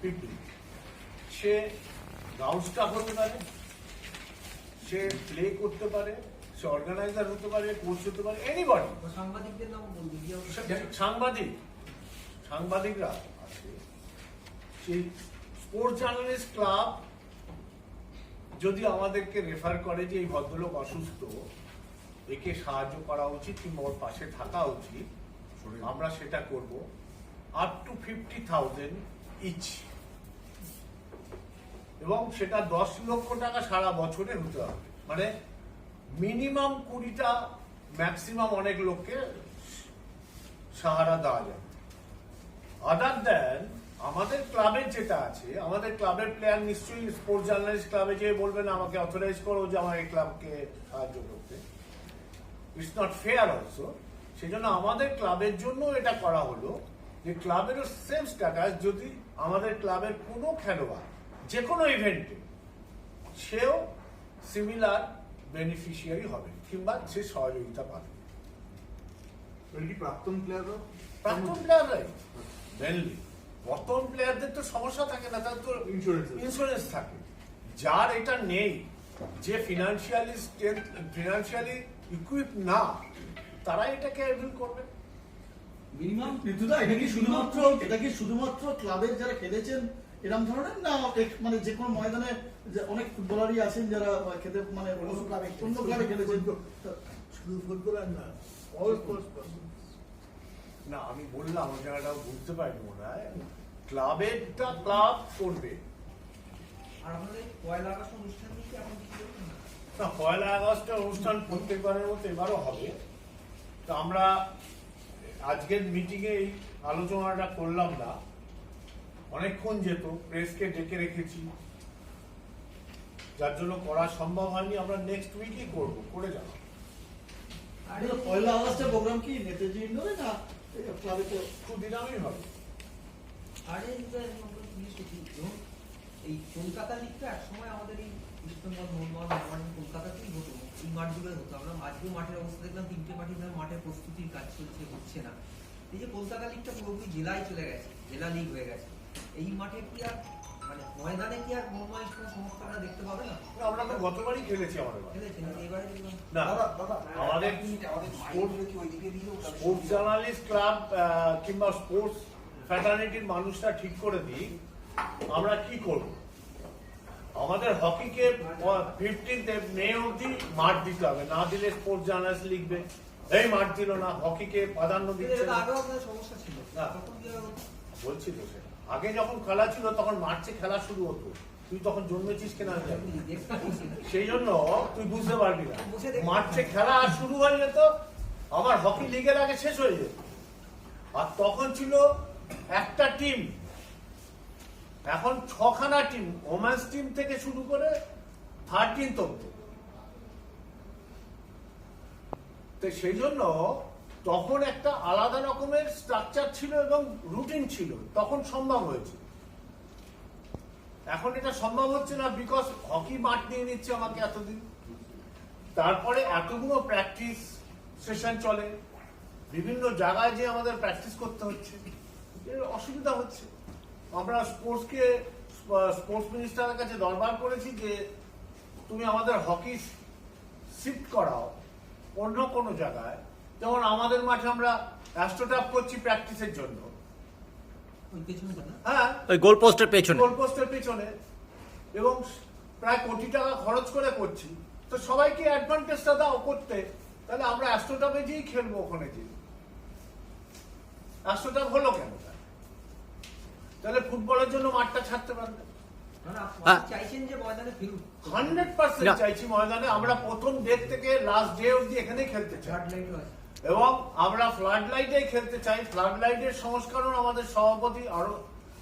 People সে ground staff হতে পারে সে play করতে পারে সে অর্গানাইজার হতে পারে কোচ হতে পারে এনিবডি সাংবাদিকদের নাম বলবি সাংবাদিক। সাংবাদিকরা আছে। সেই স্পোর্টস জার্নালিস্ট ক্লাব যদি আমাদেরকে রেফার করে যে এই ভদ্রলোক অসুস্থ একে সাহায্য করা উচিত কিংবা ওর পাশে থাকা উচিত আমরা সেটা করব। Up to fifty thousand each এবং সেটা দশ লক্ষ টাকা সারা বছরে হতে হবে। মানে মিনিমাম কুড়িটা, ম্যাক্সিমাম অনেক লোককে সাহারা দেওয়া যাবে আদার দেন আমাদের ক্লাবের যেটা আছে, আমাদের ক্লাবের প্লেয়ার নিশ্চয়ই স্পোর্টস জার্নালিস্ট ক্লাবে যে বলবেন, আমাকে অথরাইজ করো যে আমার এই ক্লাবকে সাহায্য করতে। ইটস নট ফেয়ার অলসো সেই জন্য আমাদের ক্লাবের জন্য এটা করা হলো যে ক্লাবেরও সেম স্ট্যাটাস যদি আমাদের ক্লাবের কোনো খেলোয়াড় যে কোনো ইভেন্টে সেও সিমিলার বেনিফিশিয়ারি হবে কিংবা সে সহযোগিতা পাবে। প্রাক্তন প্লেয়াররা প্রাক্তন প্লেয়াররাই মেনলি বর্তমান প্লেয়ারদের তো সমস্যা থাকে না তার তো ইন্স্যুরেন্স থাকে। যার এটা নেই যে ফিনান্সিয়ালি ফিনান্সিয়ালি ইকুইপ না তারা এটাকে অ্যাভিল করবে। মিনিমাম ঋতুদা এটা কি শুধুমাত্র এটা কি শুধুমাত্র ক্লাবের যারা খেলেছেন এরকম ধরনের? না মানে যে কোনো ময়দানে যে অনেক ফুটবলারই আছেন যারা খেতে মানে অন্য ক্লাবে খেলেছেন। অন্য ক্লাবে খেলেছেন। শুধু ফুটবলার না অল স্পোর্টস পার্সন না আমি বললাম ওই জায়গাটাও বুঝতে পারিনি মনে হয়। ক্লাবেরটা ক্লাব করবে। আর আমাদের পয়লা আগস্ট অনুষ্ঠান কি এখন কিছু না? না পয়লা আগস্টের অনুষ্ঠান প্রত্যেকবারের মতো এবারও হবে। তো আমরা আজকের মিটিংয়ে এই আলোচনাটা করলাম না। অনেকক্ষণ যেত প্রেসকে ডেকে রেখেছি। যার জন্য করা সম্ভব হয়নি আমরা নেক্সট উইকই করব করে যাব। আর পয়লা আগস্টের প্রোগ্রাম কি? নেতাজি ইন্ডোরে না? ক্লাবে তো সুদিনামই হবে। আর এই যে আমরা জিজ্ঞেস করছি, ধরুন, এই কলকাতা লিগটা এক সময় আমাদের এই ইস্টবেঙ্গল মোহনবাগান মোহামেডান কলকাতাতেই হতো। এই মাঠগুলোই হতো। আমরা আজকেও মাঠের অবস্থা দেখলাম তিনটে মাঠে ধরে মাঠের প্রস্তুতির কাজ চলছে হচ্ছে না। এই যে কলকাতা লিগটা পুরোপুরি জেলায় চলে গেছে জেলা লিগ হয়ে গেছে। এই মাঠে কি আর মানে ময়দানে কি আর মোহনবাগান ইস্টবেঙ্গল সমর্থকরা দেখতে পাবে না? আমরা তো গতবারই খেলেছি আমাদের। খেলেছে এবারে না দাদা দাদা আমাদের স্পোর্টস জার্নালিস্ট ক্লাব কিংবা স্পোর্টস ফ্যাটার্নিটির মানুষরা ঠিক করে দিই আমরা কি করব? আমাদের হকিকে ফিফটিন্থ মে অবধি মাঠ দিতে হবে। না দিলে স্পোর্টস জার্নালিস্ট লিখবে। এই মাঠ দিল না হকিকে প্রাধান্য দিচ্ছে সমস্যা ছিল? বলছি তো আগে যখন খেলা ছিল তখন মার্চে খেলা শুরু হতো। তুই তখন জন্মেছিস কিনা। সেই জন্য তুই বুঝতে পারবি না। মার্চে খেলা আর শুরু হয়ে যেত আমার হকি লিগের আগে শেষ হয়ে যেত। আর তখন ছিল একটা টিম এখন ছখানা টিম ওমেন্স টিম থেকে শুরু করে থার্টিন অব্দি তো সেই জন্য তখন একটা আলাদা রকমের স্ট্রাকচার ছিল এবং রুটিন ছিল, তখন সম্ভব হয়েছে এখন এটা সম্ভব হচ্ছে না বিকজ হকি মাঠ নিয়ে নিচ্ছে আমাকে এতদিন। তারপরে এতগুলো প্র্যাকটিস সেশন চলে, বিভিন্ন জায়গায় যে আমাদের প্র্যাকটিস করতে হচ্ছে। এর অসুবিধা হচ্ছে। আমরা স্পোর্টসকে স্পোর্টস মিনিস্টারের কাছে দরবার করেছি যে তুমি আমাদের হকি শিফট করাও অন্য কোনো জায়গায়। যেমন আমাদের মাঠে আমরা অ্যাস্ট্রোটাপ করছি প্র্যাকটিসের জন্য। ওই পেছনে না হ্যাঁ। ওই গোল পোস্টের পেছনে। গোলপোস্টের পিছনে। এবং প্রায় কোটি টাকা খরচ করে করছি। তো সবাইকে অ্যাডভান্টেজটা দাও করতে। তাহলে আমরা অ্যাস্ট্রোটাপে যেই খেলব ওখানে যে অ্যাস্ট্রোটাপ হলো কেন? তাহলে ফুটবলের জন্য মাঠটা ছাড়তে পারবে। হ্যাঁ। চাইছেন যে ময়দানে হান্ড্রেড পার্সেন্ট চাইছি ময়দানে। আমরা প্রথম ডেট থেকে লাস্ট ডে অব্দি এখানে খেলতে চাই। এবং আমরা ফ্লাড লাইটে খেলতে চাই। ফ্লাড লাইটের সংস্করণ আমাদের সভাপতি আরও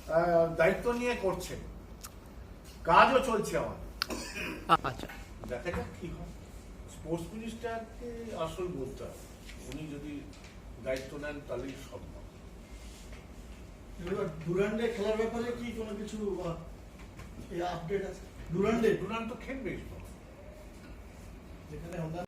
আহ, দায়িত্ব নিয়ে করছেন। কাজও চলছে আমার। আচ্ছা। দেখা যাক কি হয়। স্পোর্টস মিনিস্টারকে আসল বলতে হবে। উনি যদি দায়িত্ব নেন তাহলেই সম্ভব। ডুরান্ডে খেলার ব্যাপারে কি কোনো কিছু আপডেট আছে? ডুরান্ডে ডুরান তো খেলবে যেখানে আমরা